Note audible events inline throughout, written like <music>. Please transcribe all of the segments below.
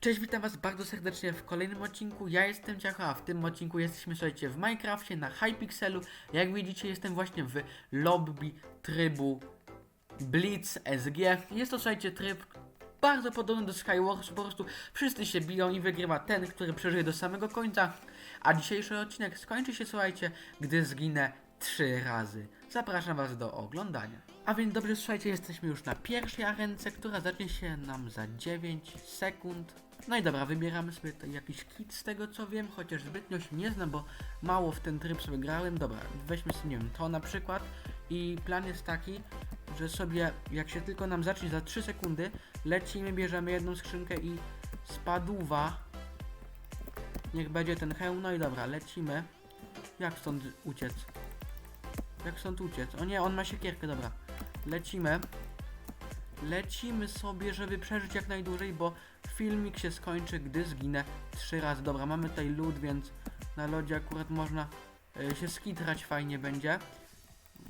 Cześć, witam was bardzo serdecznie w kolejnym odcinku. Ja jestem Ciacho, a w tym odcinku jesteśmy, słuchajcie, w Minecrafcie na Hypixelu. Jak widzicie, jestem właśnie w lobby trybu Blitz SG. Jest to, słuchajcie, tryb bardzo podobny do Skywars, po prostu wszyscy się biją i wygrywa ten, który przeżyje do samego końca. A dzisiejszy odcinek skończy się, słuchajcie, gdy zginę trzy razy. Zapraszam was do oglądania. A więc dobrze, słuchajcie, jesteśmy już na pierwszej arence, która zacznie się nam za 9 sekund. No i dobra, wybieramy sobie jakiś kit z tego co wiem, chociaż zbytnio się nie znam, bo mało w ten tryb sobie grałem. Dobra, weźmy sobie, nie wiem, to na przykład. I plan jest taki, że sobie, jak się tylko nam zacznie za 3 sekundy, lecimy, bierzemy jedną skrzynkę i spaduwa. Niech będzie ten hełm, no i dobra, lecimy. Jak stąd uciec? Jak stąd uciec? O nie, on ma siekierkę, dobra. Lecimy. Lecimy sobie, żeby przeżyć jak najdłużej, bo filmik się skończy, gdy zginę trzy razy. Dobra, mamy tutaj lód, więc na lodzie akurat można e, się skitrać, fajnie będzie.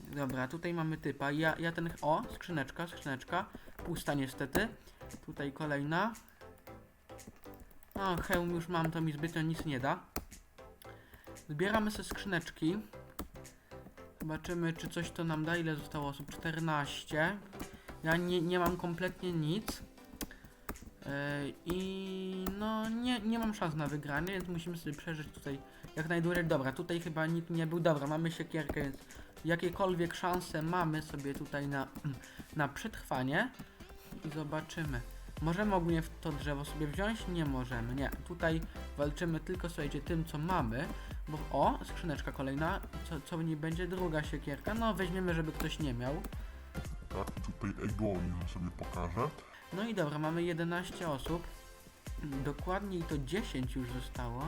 Dobra, tutaj mamy typa. Ja, ja ten... O, skrzyneczka, skrzyneczka. Pusta niestety. Tutaj kolejna. O, hełm już mam, to mi zbytnio nic nie da. Zbieramy sobie skrzyneczki. Zobaczymy, czy coś to nam da. Ile zostało osób? 14. Ja nie, nie mam kompletnie nic. Yy, I no, nie, nie mam szans na wygranie, więc musimy sobie przeżyć tutaj jak najdłużej. Dobra, tutaj chyba nikt nie był. Dobra, mamy siekierkę, więc jakiekolwiek szanse mamy sobie tutaj na, <clears throat> na przetrwanie. I zobaczymy. Możemy ogólnie to drzewo sobie wziąć? Nie możemy, nie. Tutaj walczymy tylko, słuchajcie, tym, co mamy. Bo, o, skrzyneczka kolejna. Co, co w niej będzie? Druga siekierka. No, weźmiemy, żeby ktoś nie miał. Tak, tutaj Egoin sobie pokażę. No i dobra, mamy 11 osób. Dokładniej to 10 już zostało.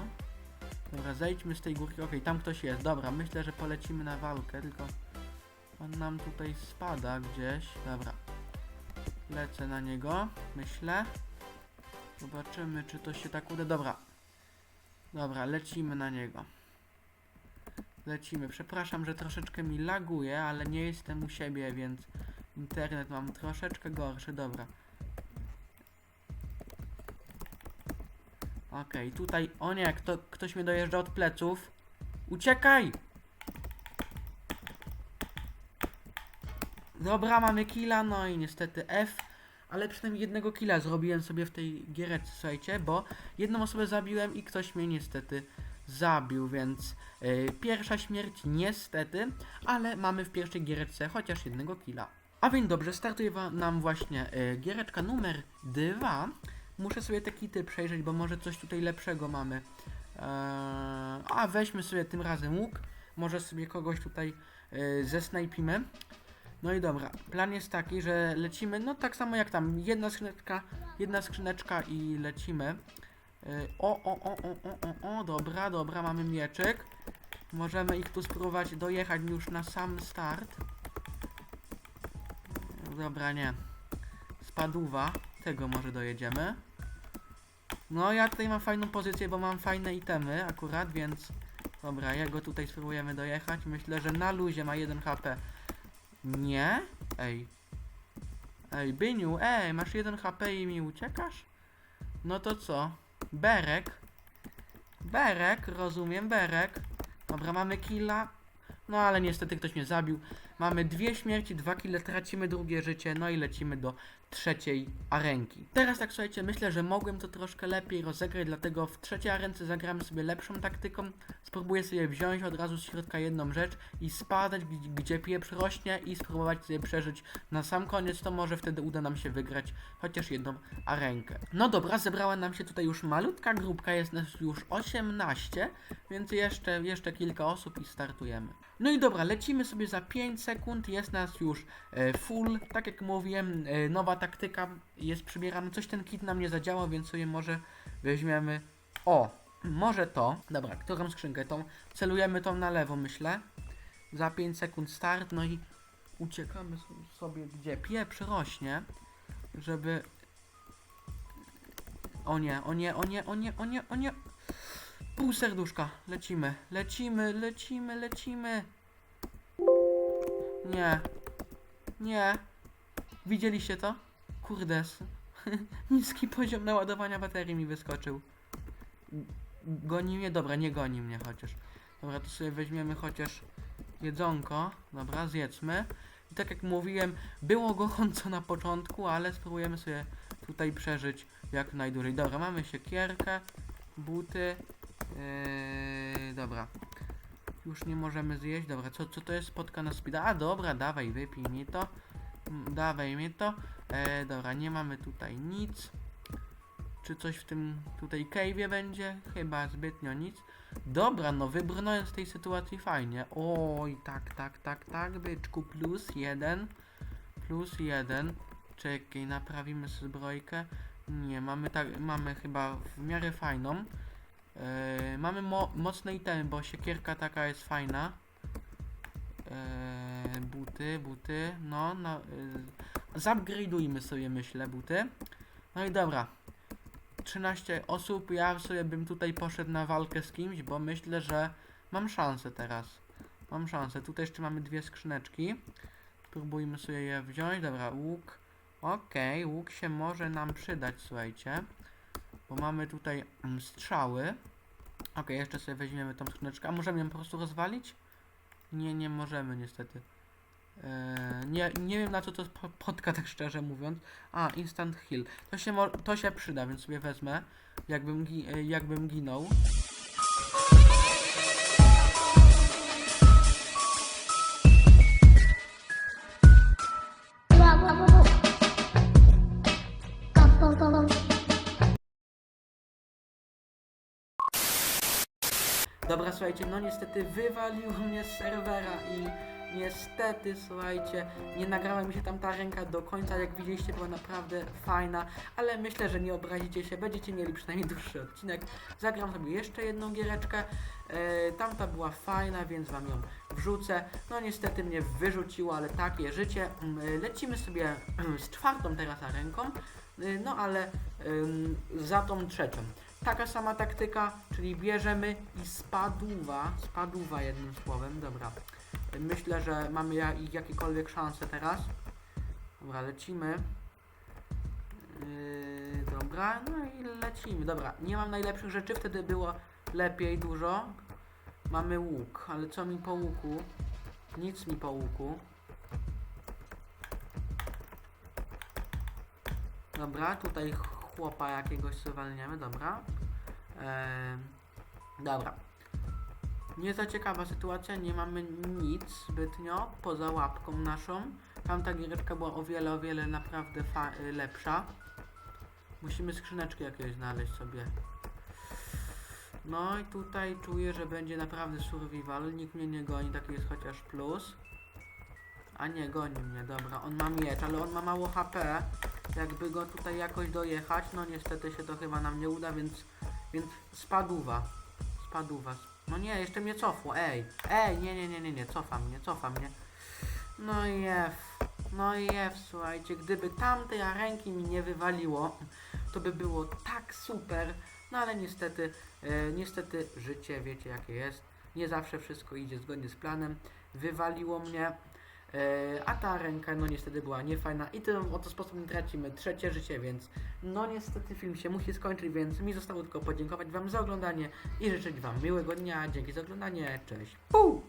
Dobra, zejdźmy z tej górki. Okej, tam ktoś jest. Dobra, myślę, że polecimy na walkę, tylko on nam tutaj spada gdzieś. Dobra. Lecę na niego, myślę. Zobaczymy, czy to się tak uda. Dobra. Dobra, lecimy na niego. Lecimy. Przepraszam, że troszeczkę mi laguje, ale nie jestem u siebie, więc internet mam troszeczkę gorszy. Dobra. Okej, tutaj, o nie, kto, ktoś mnie dojeżdża od pleców. Uciekaj! Dobra, mamy killa, no i niestety F. Ale przynajmniej jednego killa zrobiłem sobie w tej giereczce, słuchajcie, bo jedną osobę zabiłem i ktoś mnie niestety zabił, więc yy, pierwsza śmierć niestety, ale mamy w pierwszej giereczce chociaż jednego killa. A więc dobrze, startuje nam właśnie yy, giereczka numer 2. Muszę sobie te kity przejrzeć, bo może coś tutaj lepszego mamy. Eee, a weźmy sobie tym razem łuk. Może sobie kogoś tutaj yy, zesnajpimy. No i dobra, plan jest taki, że lecimy, no tak samo jak tam, jedna skrzyneczka, jedna skrzyneczka i lecimy. Yy, o, o, o, o, o, o, o, dobra, dobra, mamy mieczyk. Możemy ich tu spróbować dojechać już na sam start. Dobra, nie. Spadówa, tego może dojedziemy. No ja tutaj mam fajną pozycję, bo mam fajne itemy akurat, więc... Dobra, jego tutaj spróbujemy dojechać. Myślę, że na luzie ma 1 HP. Nie? Ej. Ej, Byniu, ej, masz 1 HP i mi uciekasz? No to co? Berek? Berek, rozumiem, Berek. Dobra, mamy killa. No ale niestety ktoś mnie zabił. Mamy dwie śmierci, dwa kile, tracimy drugie życie, no i lecimy do trzeciej arenki. Teraz tak słuchajcie, myślę, że mogłem to troszkę lepiej rozegrać, dlatego w trzeciej arence zagramy sobie lepszą taktyką. Spróbuję sobie wziąć od razu z środka jedną rzecz i spadać, gdzie pieprz rośnie i spróbować sobie przeżyć na sam koniec, to może wtedy uda nam się wygrać chociaż jedną arenkę. No dobra, zebrała nam się tutaj już malutka grupka, jest nas już 18, więc jeszcze, jeszcze kilka osób i startujemy. No i dobra, lecimy sobie za 5 sekund, jest nas już e, full, tak jak mówiłem, e, nowa taktyka jest przybierana, coś ten kit nam nie zadziałał, więc sobie może weźmiemy, o, może to, dobra, którą skrzynkę, tą, celujemy tą na lewo, myślę, za 5 sekund start, no i uciekamy so- sobie, gdzie pieprz rośnie, żeby, o nie, o nie, o nie, o nie, o nie, o nie, Pół serduszka. Lecimy, lecimy, lecimy, lecimy. Nie. Nie. Widzieliście to? Kurdes. <laughs> Niski poziom naładowania baterii mi wyskoczył. Goni mnie? Dobra, nie goni mnie chociaż. Dobra, to sobie weźmiemy chociaż jedzonko. Dobra, zjedzmy. I tak jak mówiłem, było gorąco na początku, ale spróbujemy sobie tutaj przeżyć jak najdłużej. Dobra, mamy siekierkę, buty. Yy, dobra. Już nie możemy zjeść. Dobra, co, co to jest spotka na speeda? A dobra, dawaj, wypij mi to. Mm, Dawaj mi to. E, dobra, nie mamy tutaj nic. Czy coś w tym tutaj cave'ie będzie? Chyba zbytnio nic. Dobra, no wybrnąłem z tej sytuacji fajnie. Oj, tak, tak, tak, tak, byczku, plus jeden. Plus jeden. Czekaj, naprawimy zbrojkę. Nie, mamy tak, mamy chyba w miarę fajną. E, mamy mo mocne itemy, bo siekierka taka jest fajna. E, buty, buty, no, no e, Zupgrade'ujmy sobie, myślę, buty. No i dobra. 13 osób, ja sobie bym tutaj poszedł na walkę z kimś, bo myślę, że mam szansę teraz. Mam szansę. Tutaj jeszcze mamy dwie skrzyneczki. Spróbujmy sobie je wziąć. Dobra, łuk. Okej, łuk się może nam przydać, słuchajcie. Bo mamy tutaj mm, strzały. Okej, jeszcze sobie weźmiemy tą skrzyneczkę. A możemy ją po prostu rozwalić? Nie, nie możemy niestety. Eee, nie, nie wiem na co to spotka, tak szczerze mówiąc. A, instant heal. To się, to się przyda, więc sobie wezmę. Jakbym, gi- jakbym ginął. Dobra, słuchajcie, no niestety wywaliło mnie z serwera i niestety, słuchajcie, nie nagrała mi się tam ta ręka do końca, jak widzieliście, była naprawdę fajna, ale myślę, że nie obrazicie się, będziecie mieli przynajmniej dłuższy odcinek. Zagram sobie jeszcze jedną giereczkę, e, tamta była fajna, więc wam ją wrzucę. No niestety mnie wyrzuciło, ale takie życie. Mm, Lecimy sobie z czwartą teraz ręką, y, no ale za tą trzecią. Taka sama taktyka, czyli bierzemy i spaduwa, spaduwa jednym słowem, dobra. Myślę, że mamy ja, jakiekolwiek szanse teraz. Dobra, lecimy. Yy, dobra, no i lecimy. Dobra, nie mam najlepszych rzeczy, wtedy było lepiej dużo. Mamy łuk, ale co mi po łuku? Nic mi po łuku. Dobra, tutaj chłopa jakiegoś sobie walniemy, dobra. Dobra. Nie za ciekawa sytuacja, nie mamy nic zbytnio poza łapką naszą. Tamta giereczka była o wiele, o wiele naprawdę y, lepsza. Musimy skrzyneczki jakieś znaleźć sobie. No i tutaj czuję, że będzie naprawdę survival. Nikt mnie nie goni, taki jest chociaż plus. A nie, goni mnie, dobra. On ma miecz, ale on ma mało HP. Jakby go tutaj jakoś dojechać, no niestety się to chyba nam nie uda, więc, więc spaduwa. Spaduwa. No nie, jeszcze mnie cofło, ej. Ej, nie, nie, nie, nie, nie, cofa mnie, cofa mnie. No i jef. No i jef, słuchajcie, gdyby tamtej ręki mi nie wywaliło, to by było tak super. No ale niestety, e, niestety życie, wiecie jakie jest. Nie zawsze wszystko idzie zgodnie z planem. Wywaliło mnie. E, a ta ręka, no niestety była niefajna i tym oto sposobem tracimy trzecie życie, więc no niestety film się musi skończyć, więc mi zostało tylko podziękować Wam za oglądanie i życzyć Wam miłego dnia. Dzięki za oglądanie, cześć. Puu!